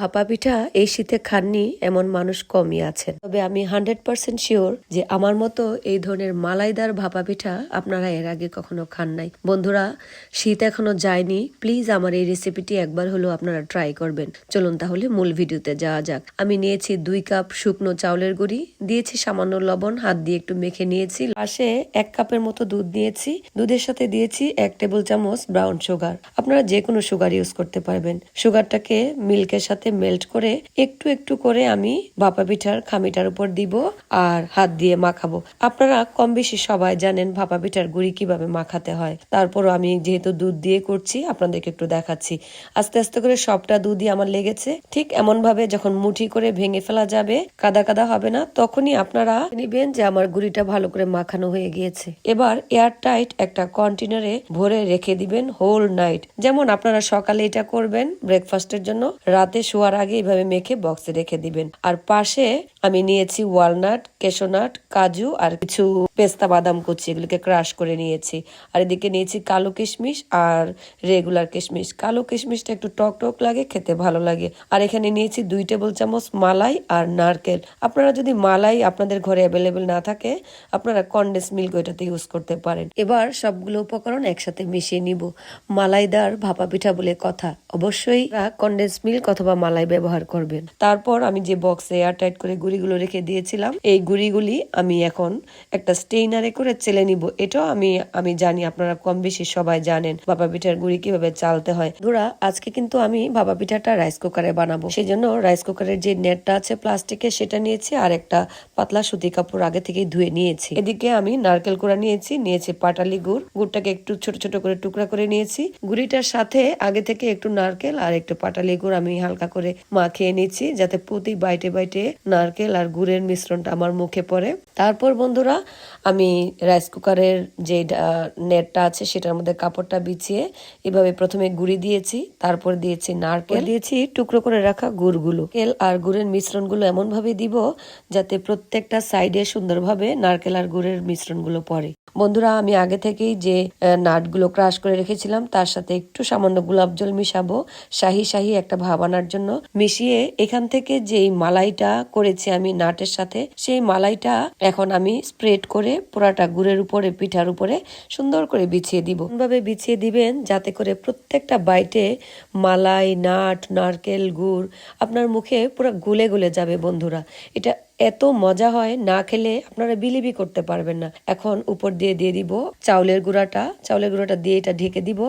ভাপা পিঠা এই শীতে খাননি এমন মানুষ কমই আছেন। তবে আমি হান্ড্রেড পার্সেন্ট শিওর যে আমার মতো এই ধরনের মালাইদার ভাপা পিঠা আপনারা এর আগে কখনো খান নাই। বন্ধুরা, শীত এখনও যায়নি। প্লিজ আমার এই রেসিপিটি একবার হলেও আপনারা ট্রাই করবেন। চলুন তাহলে মূল ভিডিওতে যাওয়া যাক। আমি নিয়েছি দুই কাপ শুকনো চাউলের গুঁড়ি, দিয়েছি সামান্য লবণ, হাত দিয়ে একটু মেখে নিয়েছি। পাশে এক কাপের মতো দুধ নিয়েছি। দুধের সাথে দিয়েছি এক টেবিল চামচ ব্রাউন সুগার। আপনারা যে কোনো সুগার ইউজ করতে পারবেন। সুগারটাকে মিল্কের সাথে মেল্ট করে একটু একটু করে আমি ভাপা পিঠার খামিটার উপর দিব আর হাত দিয়ে মাখাবো। আপনারা কম বেশি সবাই জানেন ভাপা পিঠার গুড়ি কীভাবে মাখাতে হয়। তারপরও আমি যেহেতু দুধ দিয়ে করছি, আপনাদেরকে একটু দেখাচ্ছি। আস্তে আস্তে করে সবটা দুধই আমার লেগেছে। ঠিক এমন ভাবে যখন মুঠি করে ভেঙে ফেলা যাবে, কাদা কাদা হবে না, তখনই আপনারা নিবেন যে আমার গুড়িটা ভালো করে মাখানো হয়ে গিয়েছে। এবার এয়ার টাইট একটা কন্টেনারে ভরে রেখে দিবেন হোল নাইট যেমন আপনারা সকালে এটা করবেন ব্রেকফাস্টের জন্য, রাতে শোয়ার আগে এভাবে মেখে বক্সে রেখে দিবেন। আর পাশে আমি নিয়েছি ওয়ালনাট কেশোনাট কাজু আর কিছু পেস্তা বাদাম কুচি, এগুলোকে ক্রাশ করে নিয়েছি। আর এদিকে নিয়েছি কালো কিশমিশ আর রেগুলার কিশমিশ। কালো কিশমিশটা একটু টক টক লাগে, খেতে ভালো লাগে। আর এখানে নিয়েছি দুই টেবিল চামচ মালাই আর নারকেল। আপনারা যদি মালাই আপনাদের ঘরে অ্যাভেলেবেল না থাকে, আপনারা কন্ডেন্স মিল্ক ওইটাতে ইউজ করতে পারেন। এবার সবগুলো উপকরণ একসাথে মিশিয়ে নিব। মালাইদার ভাপা পিঠা বলে কথা। অবশ্যই কন্ডেন্স মিল্ক অথবা মালাই ব্যবহার করবেন। তারপর আমি যে বক্সে এয়ারটাইট করে গুড়িগুলো রেখে দিয়েছিলাম। এই গুড়িগুলি আমি এখন একটা স্টেইনারে করে চেলে নিব। এটাও আমি আমি জানি আপনারা কম বেশি সবাই জানেন বাবা পিঠার গুড়ি কীভাবে চালতে হয়। ধরা, আজকে কিন্তু আমি বাবা পিঠাটা রাইস কুকারে বানাবো। সেই জন্য রাইস কুকারের যে নেটটা আছে প্লাস্টিকের সেটা নিয়েছি আর একটা পাতলা সুতি কাপড় আগে থেকেই ধুয়ে নিয়েছি। এদিকে আমি নারকেল কোড়া নিয়েছি নিয়েছি পাটালি গুড়। গুড়টাকে একটু ছোট ছোট করে টুকরা করে নিয়েছি। গুড়িটার সাথে আগে থেকে একটু নারকেল আর একটু পাটালি গুড় আমি হালকা করে মাখিয়ে নিচ্ছি যাতে প্রতি বাইটে বাইটে নারকেল আর গুড়ের মিশ্রণটা আমার মুখে পড়ে। তারপর বন্ধুরা আমি রাইস কুকারের যে নেটটা আছে সেটার মধ্যে কাপড়টা বিছিয়ে এভাবে প্রথমে গুড়ি দিয়েছি তারপর দিয়েছি নারকেল। দিয়েছি টুকরো করে রাখা গুড়গুলো। তেল আর গুড়ের মিশ্রণগুলো এমনভাবে দিব যাতে প্রত্যেকটা সাইডে সুন্দরভাবে নারকেল আর গুড়ের মিশ্রণগুলো পড়ে। বন্ধুরা আমি আগে থেকেই যে নাটগুলো ক্রাশ করে রেখেছিলাম তার সাথে একটু সামান্য গোলাপ জল মিশাবো শাহি শাহি একটা ভাব আনার জন্য। মিশিয়ে এখান থেকে যেই মালাইটা করেছি আমি নাটের সাথে সেই মালাইটা এখন আমি স্প্রেড করে পোড়াটা গুড়ের উপরে, পিঠার উপরে সুন্দর করে বিছিয়ে দিব। ভাবে বিছিয়ে দিবেন যাতে করে প্রত্যেকটা বাইটে মালাই, নাট, নারকেল, গুড় আপনার মুখে পুরো গুলে গুলে যাবে বন্ধুরা। এটা এত মজা হয় না খেলে আপনারা বিলিবি করতে পারবেন না। এখন উপর দিয়ে দিয়ে দিব চাউলের গুঁড়াটা। চাউলের গুঁড়াটা দিয়ে এটা ঢেকে দিব।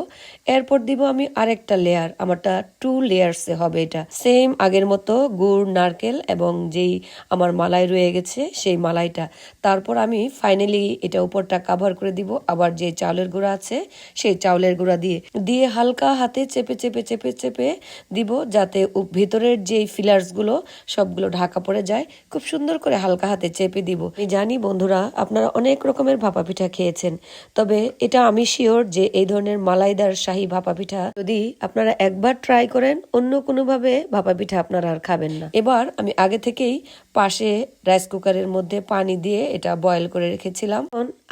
এরপর দিব আমি আরেকটা লেয়ার আমারটা টু লেয়ার্সে হবে এটা। সেম আগের মতো গুড়, নারকেল এবং যেই আমার মালাই রয়ে গেছে সেই মালাইটা। তারপর আমি ফাইনালি এটা উপরটা কাভার করে দিব। আবার যে চাউলের গুঁড়া আছে সেই চাউলের গুঁড়া দিয়ে। দিয়ে হালকা হাতে চেপে চেপে চেপে চেপে দিব যাতে ভিতরের যেই ফিলার্সগুলো সবগুলো ঢাকা পড়ে যায়। খুব সুন্দর করে হালকা হাতে চেপে দিব। আমি জানি, বন্ধুরা, আপনারা অনেক রকমের ভাপা পিঠা খেয়েছেন, তবে এটা আমি শিওর যে এই ধরনের মালাইদার শাহী ভাপা পিঠা যদি আপনারা একবার ট্রাই করেন, অন্য কোনোভাবে ভাপা পিঠা আপনারা আর খাবেন না। এবার আমি আগে থেকেই পাশে রাইস কুকারের মধ্যে পানি দিয়ে এটা বয়েল করে রেখেছিলাম।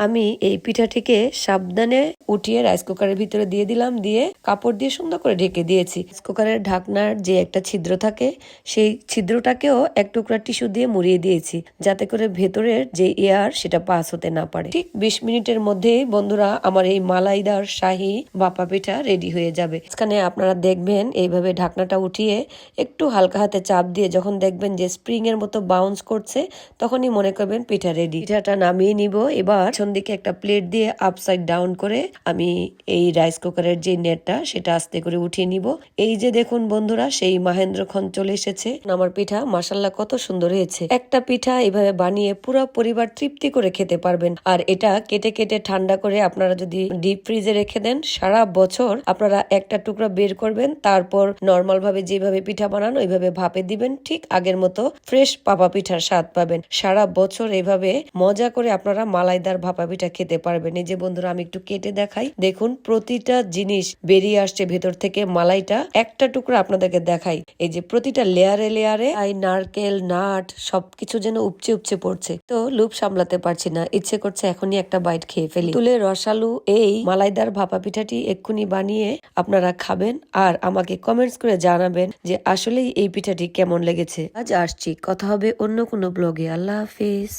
আমি এই পিঠাটিকে সাবধানে উঠিয়ে রাইস কুকারের ভিতরে দিয়ে দিলাম, দিয়ে কাপড় দিয়ে সুন্দর করে ঢেকে দিয়েছি। রাইস কুকারের ঢাকনার যে একটা ছিদ্র থাকে, সেই ছিদ্রটাকেও এক টুকরা টিস্যু দিয়ে মুড়িয়ে দিয়েছি, যাতে করে ভেতরের যে এয়ার সেটা পাস হতে না পারে। ঠিক বিশ মিনিটের মধ্যেই বন্ধুরা, আমার এই মালাইদার শাহী বাপা পিঠা রেডি হয়ে যাবে। এখানে আপনারা দেখবেন, এইভাবে ঢাকনাটা উঠিয়ে একটু হালকা হাতে চাপ দিয়ে যখন দেখবেন যে স্প্রিং এর মতো বাউন্স করছে, তখনই মনে করবেন পিঠা রেডি পিঠাটা নামিয়ে নিব। এবার পেছন দিকে একটা প্লেট দিয়ে আপসাইড ডাউন করে আমি এই রাইস কুকারের যে নেটটা, সেটা আস্তে করে উঠিয়ে নিব। এই যে দেখুন বন্ধুরা, সেই মাহেন্দ্র খন চলে এসেছে। আমার পিঠা মাসাল্লাহ কত সুন্দর হয়েছে। একটা পিঠা এভাবে বানিয়ে পুরো পরিবার তৃপ্তি করে খেতে পারবেন। আর এটা কেটে কেটে ঠান্ডা করে আপনারা যদি ডিপ ফ্রিজে রেখে দেন, সারা বছর আপনারা একটা টুকরা বের করবেন। তারপর নর্মাল ভাবে যেভাবে পিঠা বানান, ওইভাবে ভাপে দিবেন। ঠিক আগের মতো ফ্রেশ ভাপা পিঠার স্বাদ পাবেন। সারা বছর এভাবে মজা করে আপনারা মালাইদার ভাপা পিঠা খেতে পারবেন। এই যে বন্ধুরা, আমি একটু কেটে দেখাই। দেখুন, প্রতিটা জিনিস বেরিয়ে আসছে ভেতর থেকে। মালাইটা একটা টুকরা আপনাদেরকে দেখাই। এই যে প্রতিটা লেয়ারে লেয়ারে এই নারকেল, নাট সবকিছু যেন উপচে উপচে পড়ছে। তো লুপ সামলাতে পারছি না। ইচ্ছে করছে এখনই একটা বাইট খেয়ে ফেলি। তুলে রসালু এই মালাইদার ভাপা পিঠাটি এক্ষুনি বানিয়ে আপনারা খাবেন আর আমাকে কমেন্টস করে জানাবেন যে আসলেই এই পিঠাটি কেমন লেগেছে। আজ আসছি। কথা হবে অন্য কোনো ব্লগে। আল্লাহ হাফিজ।